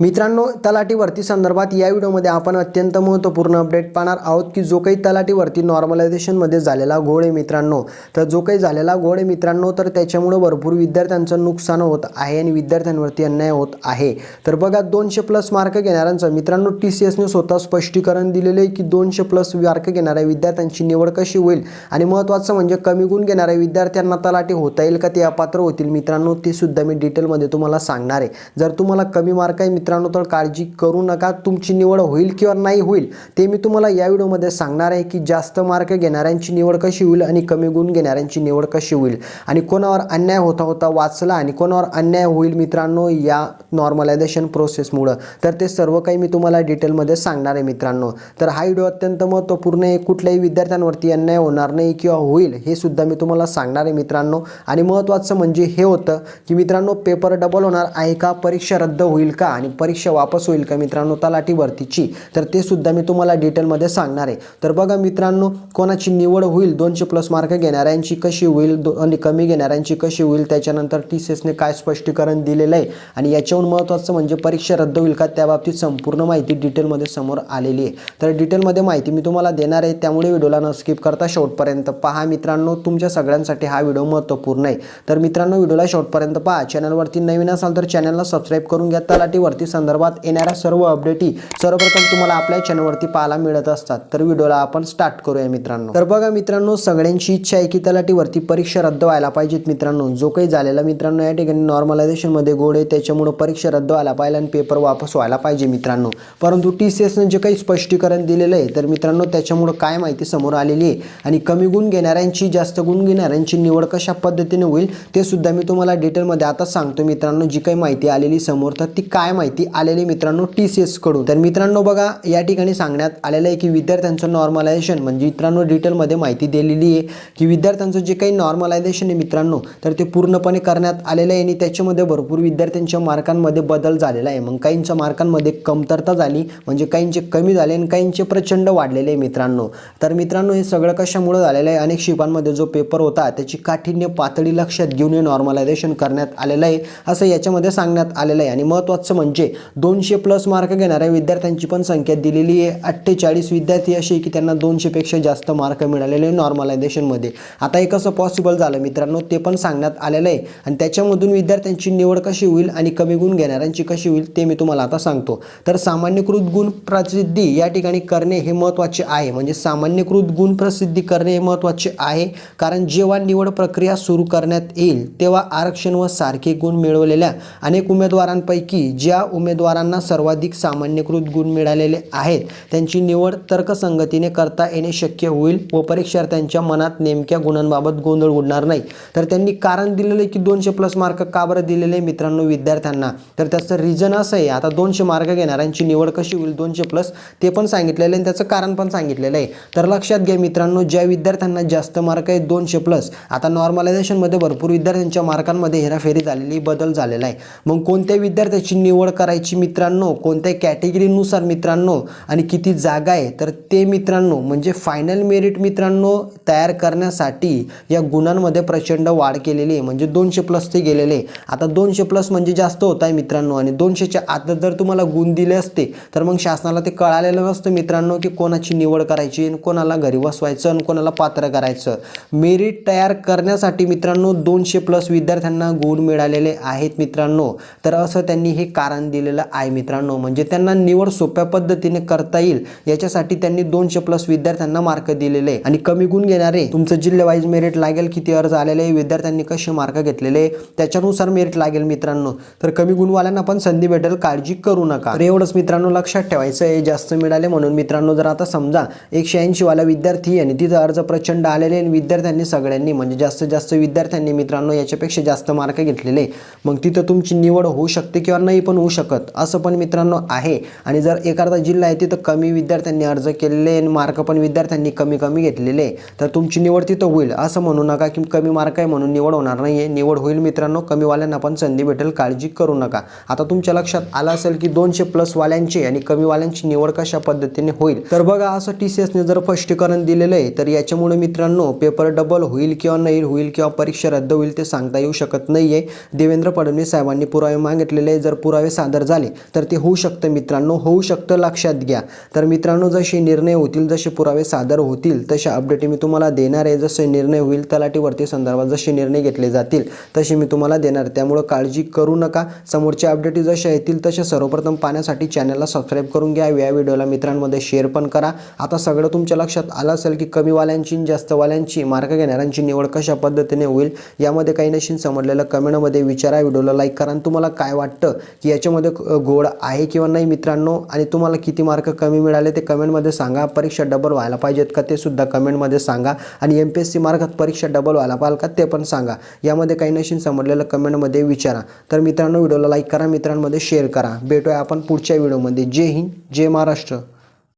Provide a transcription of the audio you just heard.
मित्रांनो तलाठी भरती संदर्भात या व्हिडिओमध्ये आपण अत्यंत महत्त्वपूर्ण अपडेट पाहणार आहोत की जो काही तलाठी भरती नॉर्मलायझेशनमध्ये झालेला घोळ आहे मित्रांनो तर जो काही झालेला घोळ आहे मित्रांनो तर त्याच्यामुळं भरपूर विद्यार्थ्यांचं नुकसान होत आहे आणि विद्यार्थ्यांवरती अन्याय होत आहे. तर बघा दोनशे प्लस मार्क घेणाऱ्यांचं मित्रांनो टी सी एसने स्वतः स्पष्टीकरण दिलेलं आहे की दोनशे प्लस मार्क घेणाऱ्या विद्यार्थ्यांची निवड कशी होईल आणि महत्त्वाचं म्हणजे कमी गुण घेणाऱ्या विद्यार्थ्यांना तलाठी होता येईल का ते अपात्र होतील मित्रांनो ते सुद्धा मी डिटेलमध्ये तुम्हाला सांगणार आहे. जर तुम्हाला कमी मार्क आहे मित्रांनो तर काळजी करू नका. तुमची निवड होईल किंवा नाही होईल ते मी तुम्हाला या व्हिडिओमध्ये सांगणार आहे की जास्त मार्क घेणाऱ्यांची निवड कशी होईल आणि कमी गुण घेणाऱ्यांची निवड कशी होईल. आणि कोणावर अन्याय होता होता वाचला आणि कोणावर अन्याय होईल मित्रांनो या नॉर्मलायझेशन प्रोसेसमुळं तर ते सर्व काही मी तुम्हाला डिटेलमध्ये सांगणार आहे मित्रांनो. तर हा व्हिडिओ अत्यंत महत्त्वपूर्ण आहे. कुठल्याही विद्यार्थ्यांवरती अन्याय होणार नाही किंवा होईल हे सुद्धा मी तुम्हाला सांगणार आहे मित्रांनो. आणि महत्त्वाचं म्हणजे हे होतं की मित्रांनो पेपर डबल होणार आहे का? परीक्षा रद्द होईल का? आणि परीक्षा वापस होईल का मित्रांनो तलाठी भरतीची तर ते सुद्धा मी तुम्हाला डिटेलमध्ये सांगणार आहे. तर बघा मित्रांनो कोणाची निवड होईल दोनशे प्लस मार्क घेणाऱ्यांची कशी होईल दो आणि कमी घेणाऱ्यांची कशी होईल त्याच्यानंतर टी सी एसने काय स्पष्टीकरण दिलेलं आहे? आणि याच्याहून महत्त्वाचं म्हणजे परीक्षा रद्द होईल का? त्याबाबतीत संपूर्ण माहिती डिटेलमध्ये समोर आलेली आहे. तर डिटेलमध्ये माहिती मी तुम्हाला देणार आहे. त्यामुळे व्हिडिओला न स्किप करता शेवटपर्यंत पहा मित्रांनो. तुमच्या सगळ्यांसाठी हा व्हिडिओ महत्त्वपूर्ण आहे. तर मित्रांनो व्हिडिओला शेवटपर्यंत पहा. चॅनलवरती नवीन असाल तर चॅनलला सबस्क्राईब करून घ्या. तलाठीवरती संदर्भात येणाऱ्या सर्व अपडेटी सर्वप्रथम तुम्हाला आपल्या चॅनलवरती पाहायला मिळत असतात. तर व्हिडिओला आपण स्टार्ट करूया मित्रांनो. तर बघा मित्रांनो सगळ्यांची इच्छा आहे की तलाठीवरती परीक्षा रद्द व्हायला पाहिजेत मित्रांनो. जो काही झालेला मित्रांनो या ठिकाणी नॉर्मलायझेशनमध्ये गोड आहे त्याच्यामुळं परीक्षा रद्द व्हायला पाहिजे आणि पेपर वापस व्हायला पाहिजे मित्रांनो. परंतु टी सी एसनं जे काही स्पष्टीकरण दिलेलं आहे तर मित्रांनो त्याच्यामुळं काय माहिती समोर आलेली आहे. आणि कमी गुण घेणाऱ्यांची जास्त गुण घेणाऱ्यांची निवड कशा पद्धतीने होईल ते सुद्धा मी तुम्हाला डिटेलमध्ये आता सांगतो मित्रांनो. जी काही माहिती आलेली समोर तर ती काय माहिती आलेली मित्रांनो टी सी एसकडून तर मित्रांनो बघा या ठिकाणी सांगण्यात आलेलं आहे की विद्यार्थ्यांचं नॉर्मलायझेशन म्हणजे मित्रांनो डिटेलमध्ये माहिती दिलेली आहे की विद्यार्थ्यांचं जे काही नॉर्मलायझेशन आहे मित्रांनो तर ते पूर्णपणे करण्यात आलेलं आहे आणि त्याच्यामध्ये भरपूर विद्यार्थ्यांच्या मार्कांमध्ये बदल झालेला आहे. मग काहींच्या मार्कांमध्ये कमतरता झाली म्हणजे काहींचे कमी झाले आणि काहींचे प्रचंड वाढलेले आहे मित्रांनो. तर मित्रांनो हे सगळं कशामुळं झालेलं आहे? अनेक शिपांमध्ये जो पेपर होता त्याची काठिण्य पातळी लक्षात घेऊन हे नॉर्मलायझेशन करण्यात आलेलं आहे असं याच्यामध्ये सांगण्यात आलेलं आहे. आणि महत्त्वाचं म्हणजे दोनशे प्लस मार्क घेणाऱ्या विद्यार्थ्यांची पण संख्या दिलेली आहे. अठ्ठेचाळीस विद्यार्थी असे आहे की त्यांना दोनशेपेक्षा जास्त मार्क मिळालेले आहे नॉर्मलायझेशनमध्ये. आता हे कसं पॉसिबल झालं मित्रांनो? ते पण सांगण्यात आलेलं आहे. आणि त्याच्यामधून विद्यार्थ्यांची निवड कशी होईल आणि कमी गुण घेणाऱ्यांची कशी होईल ते मी तुम्हाला आता सांगतो. तर सामान्यकृत गुण प्रसिद्धी या ठिकाणी करणे हे महत्त्वाचे आहे. म्हणजे सामान्यकृत गुण प्रसिद्धी करणे हे महत्त्वाचे आहे. कारण जेव्हा निवड प्रक्रिया सुरू करण्यात येईल तेव्हा आरक्षण व सारखे गुण मिळवलेल्या अनेक उमेदवारांपैकी ज्या उमेदवारांना सर्वाधिक सामान्यकृत गुण मिळालेले आहेत. त्यांची निवड तर्कसंगतीने करता येणे शक्य होईल व परीक्षार्थ्यांच्या मनात नेमक्या गुणांबाबत गोंधळ उडणार नाही. तर त्यांनी कारण दिलेलं आहे की दोनशे प्लस मार्क का बरं दिलेले आहे मित्रांनो विद्यार्थ्यांना? तर त्याचं रिझन असं आहे. आता दोनशे मार्क घेणाऱ्यांची निवड कशी होईल दोनशे प्लस ते पण सांगितलेलं आहे आणि त्याचं कारण पण सांगितलेलं आहे. तर लक्षात घ्या मित्रांनो ज्या विद्यार्थ्यांना जास्त मार्क आहेत दोनशे प्लस आता नॉर्मलायझेशनमध्ये भरपूर विद्यार्थ्यांच्या मार्कांमध्ये हेराफेरी झालेली बदल झालेला आहे. मग कोणत्या विद्यार्थ्याची निवड करायची मित्रांनो कोणत्या कॅटेगरीनुसार मित्रांनो आणि किती जागा आहे तर ते मित्रांनो म्हणजे फायनल मेरिट मित्रांनो तयार करण्यासाठी या गुणांमध्ये प्रचंड वाढ केलेली आहे. म्हणजे दोनशे प्लस ते गेलेले आहे. आता दोनशे प्लस म्हणजे जास्त होत आहे मित्रांनो आणि दोनशेच्या आत जर तुम्हाला गुण दिले असते तर मग शासनाला ते कळालेलं नसतं मित्रांनो की कोणाची निवड करायची आणि कोणाला घरी बसवायचं आणि कोणाला पात्र करायचं. मेरिट तयार करण्यासाठी मित्रांनो दोनशे प्लस विद्यार्थ्यांना गुण मिळालेले आहेत मित्रांनो. तर असं त्यांनी हे कारण दिलेलं आहे मित्रांनो. म्हणजे त्यांना निवड सोप्या पद्धतीने करता येईल. याच्यासाठी त्यांनी दोनशे प्लस विद्यार्थ्यांना मार्क दिलेले. आहे आणि कमी गुण घेणारे तुमचं जिल्हावाईज मेरिट लागेल किती अर्ज आलेले आहे, विद्यार्थ्यांनी कसे मार्क घेतलेले आहे, त्याच्यानुसार मेरिट लागेल मित्रांनो. तर कमी गुणवाल्यांना पण संधी भेटेल काळजी करू नका. तर एवढंच मित्रांनो लक्षात ठेवायचं आहे. जास्त मिळाले म्हणून मित्रांनो जर आता समजा एकशे ऐंशीवाला विद्यार्थी आणि तिथं अर्ज प्रचंड आलेले आणि विद्यार्थ्यांनी सगळ्यांनी म्हणजे जास्तीत जास्त विद्यार्थ्यांनी मित्रांनो याच्यापेक्षा जास्त मार्क घेतलेले मग तिथं तुमची निवड होऊ शकते किंवा नाही पण होऊ शकत शकत. असं पण मित्रांनो आहे. आणि जर एखादा जिल्हा आहे तिथं कमी विद्यार्थ्यांनी अर्ज केलेले आणि मार्क पण विद्यार्थ्यांनी कमी कमी घेतलेले तर तुमची निवड तिथं होईल. असं म्हणू नका की कमी मार्क आहे म्हणून निवड होणार नाही आहे निवड होईल मित्रांनो. कमीवाल्यांना पण संधी भेटेल. काळजी करू नका. आता तुमच्या लक्षात आलं असेल की दोनशे प्लसवाल्यांची आणि कमीवाल्यांची निवड कशा पद्धतीने होईल? तर बघा असं टी सी एसने जर स्पष्टीकरण दिलेलं आहे तर याच्यामुळे मित्रांनो पेपर डबल होईल किंवा नाही होईल किंवा परीक्षा रद्द होईल ते सांगता येऊ शकत नाही आहे देवेंद्र फडणवीस साहेबांनी पुरावे मागितलेले आहे. जर पुरावे सादर सादर झाले तर ते होऊ शकतं मित्रांनो होऊ शकतं लक्षात घ्या. तर मित्रांनो जसे निर्णय होतील जसे पुरावे सादर होतील तशा अपडेट मी तुम्हाला देणार आहे. जसे निर्णय होईल तलाटीवरती संदर्भात जसे निर्णय घेतले जातील तसे मी तुम्हाला देणार त्यामुळं काळजी करू नका. समोरच्या अपडेट जसे येतील तसे सर्वप्रथम पाहण्यासाठी चॅनलला सबस्क्राईब करून घ्या. या व्हिडिओला मित्रांमध्ये शेअर पण करा. आता सगळं तुमच्या लक्षात आलं असेल की कमी वाल्यांची जास्त वाल्यांची मार्क घेणाऱ्यांची निवड कशा पद्धतीने होईल यामध्ये काही नशीन समजलेलं कमेंटमध्ये विचारा. व्हिडिओला लाईक करा आणि तुम्हाला काय वाटतं की याच्यामध्ये परीक्षेमध्ये गोड आहे किंवा नाही मित्रांनो? आणि तुम्हाला किती मार्क कमी मिळाले ते कमेंटमध्ये सांगा. परीक्षा डबल व्हायला पाहिजेत का ते सुद्धा कमेंटमध्ये सांगा. आणि एम पी एस सी मार्कात परीक्षा डबल व्हायला पाहिजे का ते पण सांगा. यामध्ये काही नशीन समजलेलं कमेंटमध्ये विचारा. तर मित्रांनो व्हिडिओला लाईक करा. मित्रांमध्ये शेअर करा. भेटूया आपण पुढच्या व्हिडिओमध्ये जय हिंद जय महाराष्ट्र.